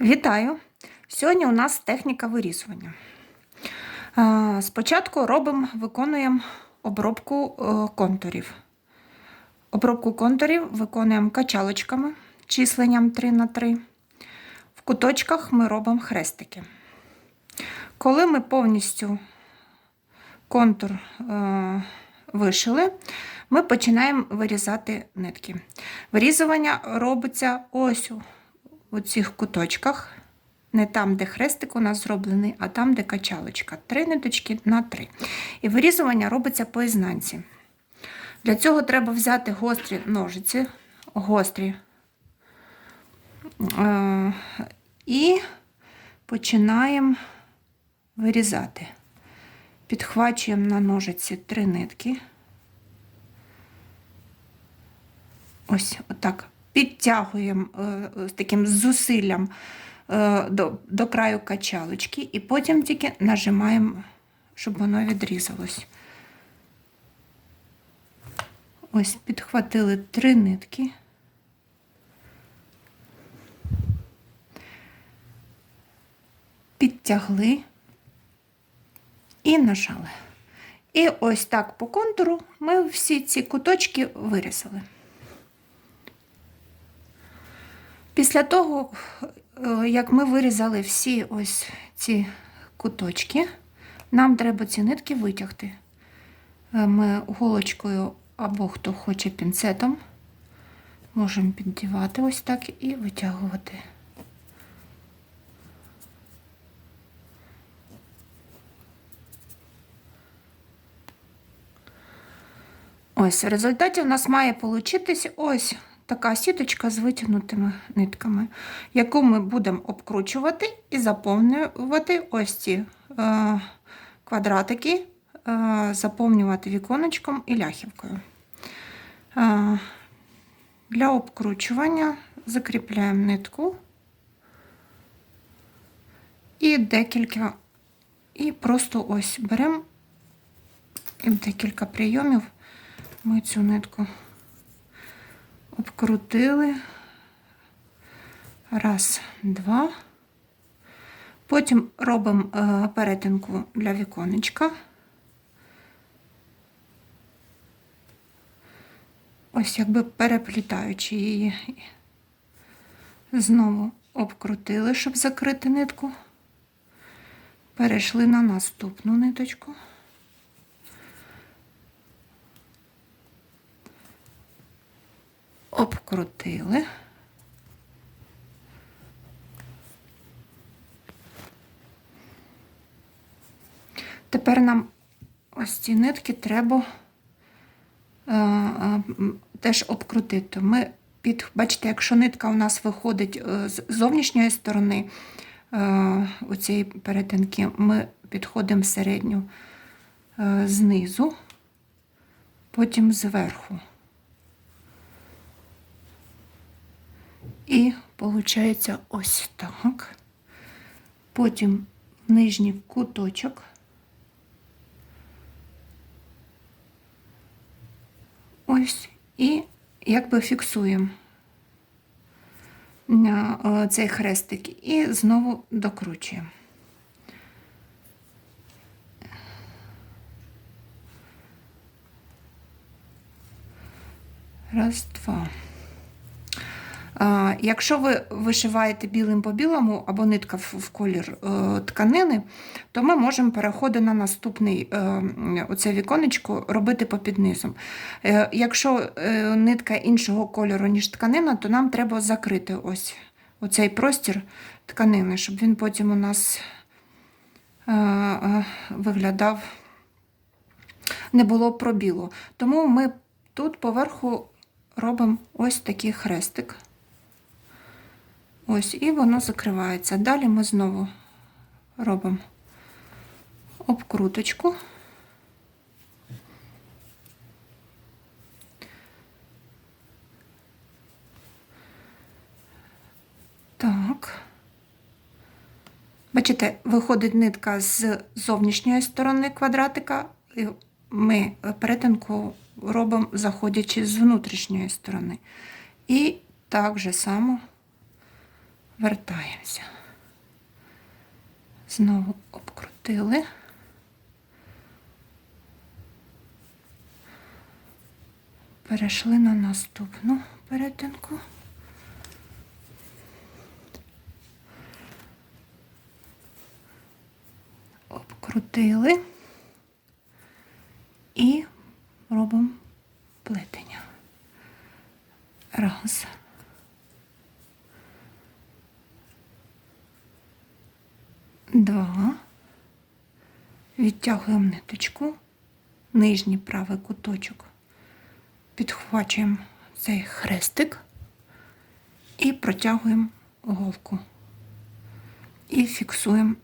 Вітаю! Сьогодні у нас техніка вирізування. Е, Спочатку робимо, виконуємо обробку е, контурів. Обробку контурів виконуємо качалочками, численням 3 на 3 В куточках ми робимо хрестики. Коли ми повністю контур е, вишили, ми починаємо вирізати нитки. Вирізування робиться ось у цих куточках, не там, де хрестик у нас зроблений, а там, де качалочка. Три ниточки на три. І вирізування робиться по ізнанці. Для цього треба взяти гострі ножиці, гострі. Е, І починаємо вирізати. Підхвачуємо на ножиці три нитки. Ось отак підтягуємо е, з таким зусиллям е, до, до краю качалочки, і потім тільки нажимаємо, щоб воно відрізалось. Ось підхватили три нитки. Підтягли і нажали. І ось так по контуру ми всі ці куточки вирізали. Після того, е, як ми вирізали всі ось ці куточки, нам треба ці нитки витягти. Е, Ми голочкою або хто хоче пінцетом, можемо піддівати ось так і витягувати. Ось, в результаті у нас має получитись ось така сіточка з витягнутими нитками, яку ми будемо обкручувати і заповнювати ось ці е, квадратики, е, заповнювати віконечком і ляхівкою. Е, для обкручування закріпляємо нитку і декілька, і просто ось беремо і декілька прийомів ми цю нитку обкрутили. Раз, два. Потім робимо е, перетинку для віконечка. Ось якби переплітаючи її, знову обкрутили, щоб закрити нитку. Перейшли на наступну ниточку. Обкрутили. Тепер нам ось ці нитки треба е, е, теж обкрутити. Ми під, бачите, якщо нитка у нас виходить е, з зовнішньої сторони е, у цієї перетинки, ми підходимо середню е, знизу, потім зверху. І виходить ось так. Потім нижній куточок. Ось, і якби фіксуємо е, цей хрестик і знову докручуємо. Раз, два. Якщо ви вишиваєте білим по білому або нитка в колір е, тканини, то ми можемо переходити на наступний е, оце віконечко робити по піднизом. Е, якщо нитка іншого кольору, ніж тканина, то нам треба закрити ось оцей простір тканини, щоб він потім у нас виглядав, не було пробілу. Тому ми тут поверху робимо ось такий хрестик. Ось, і воно закривається. Далі ми знову робимо обкруточку. Так. Бачите, виходить нитка з зовнішньої сторони квадратика, і ми перетинку робимо, заходячи з внутрішньої сторони. І так же само вертаємося. Знову обкрутили. Перейшли на наступну перетинку. Обкрутили і робимо плетення. Раз. Два. Відтягуємо ниточку, нижній правий куточок, підхвачуємо цей хрестик і протягуємо голку. І фіксуємо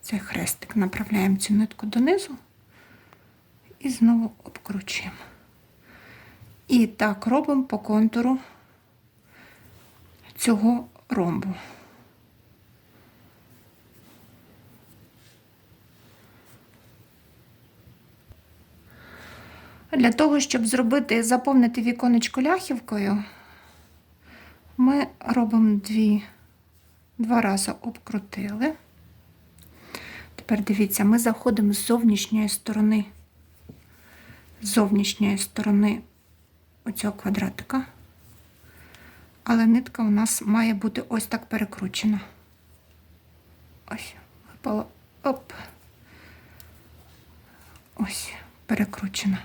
цей хрестик. Направляємо цю нитку донизу і знову обкручуємо. І так робимо по контуру цього ромбу. Для того, щоб зробити, заповнити віконечко ляхівкою, ми робимо дві, два рази обкрутили. Тепер дивіться, ми заходимо з зовнішньої сторони, з зовнішньої сторони оцього квадратика. Але нитка у нас має бути ось так перекручена. Ось, випала. Оп. Ось, перекручена.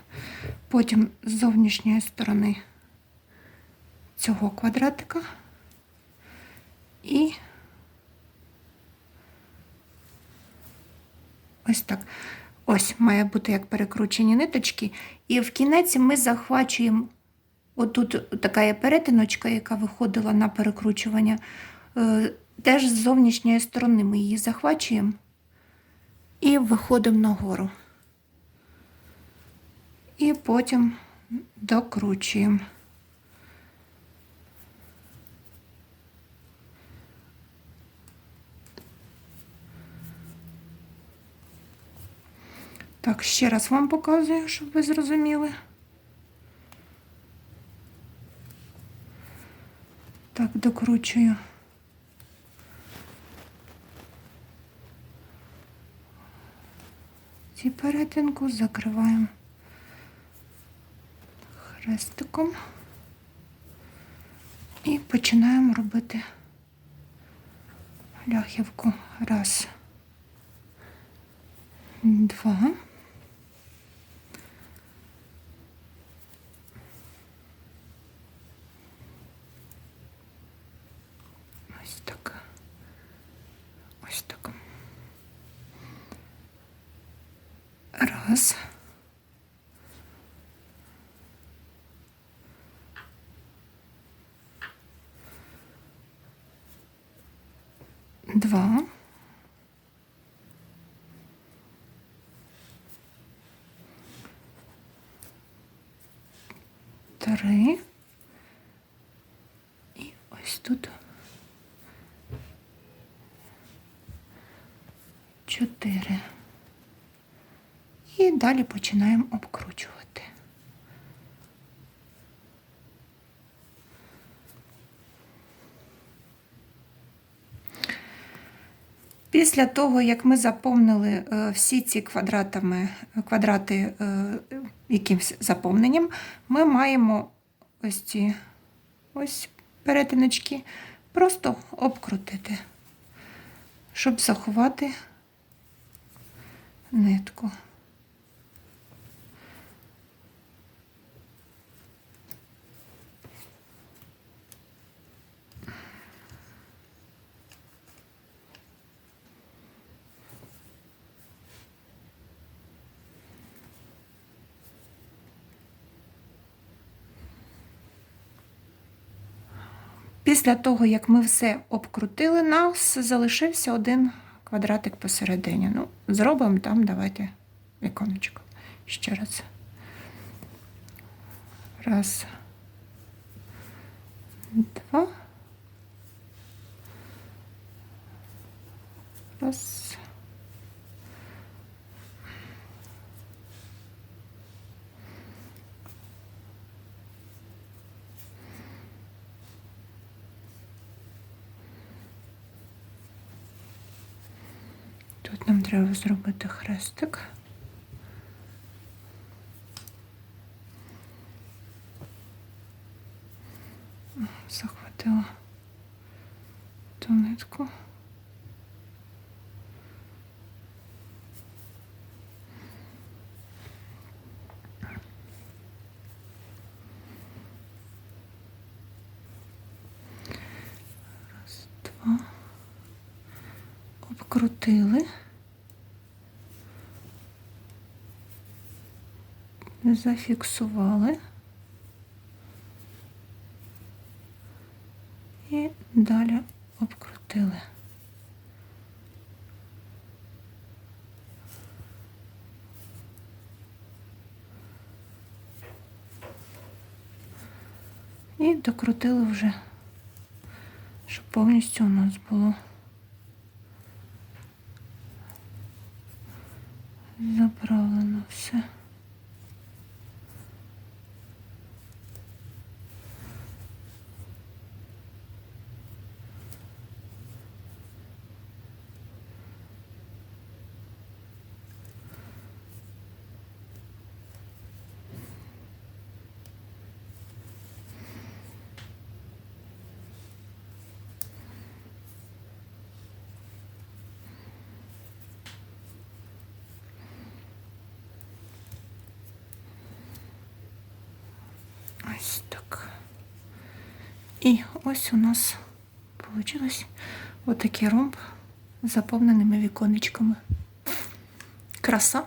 Потім з зовнішньої сторони цього квадратика і ось так. Ось має бути як перекручені ниточки. І в кінець ми захвачуємо отут така є перетиночка, яка виходила на перекручування. Е, Теж з зовнішньої сторони ми її захвачуємо і виходимо нагору. І потім докручуємо. Так, ще раз вам показую, щоб ви зрозуміли. Так, докручую. Ці перетинку закриваємо хрестиком і починаємо робити ляхівку. Раз, два. Ось так. Ось так. Раз. Два. Три. І ось тут. Чотири. І далі починаємо обкручувати. Після того, як ми заповнили е, всі ці квадратами, квадрати е, якимось заповненням, ми маємо ось ці ось перетиночки просто обкрутити, щоб заховати нитку. Після того, як ми все обкрутили, нас залишився один квадратик посередині. Ну, зробимо там, давайте віконечко. Ще раз. Раз. Два. Раз. Тут нам треба зробити хрестик. Захватила ту нитку. Раз, два. Обкрутили. Зафіксували. І далі обкрутили. І докрутили вже, щоб повністю у нас було заправлено все. Ось так. І ось у нас вийшло отакий ромб з заповненими віконечками. Краса.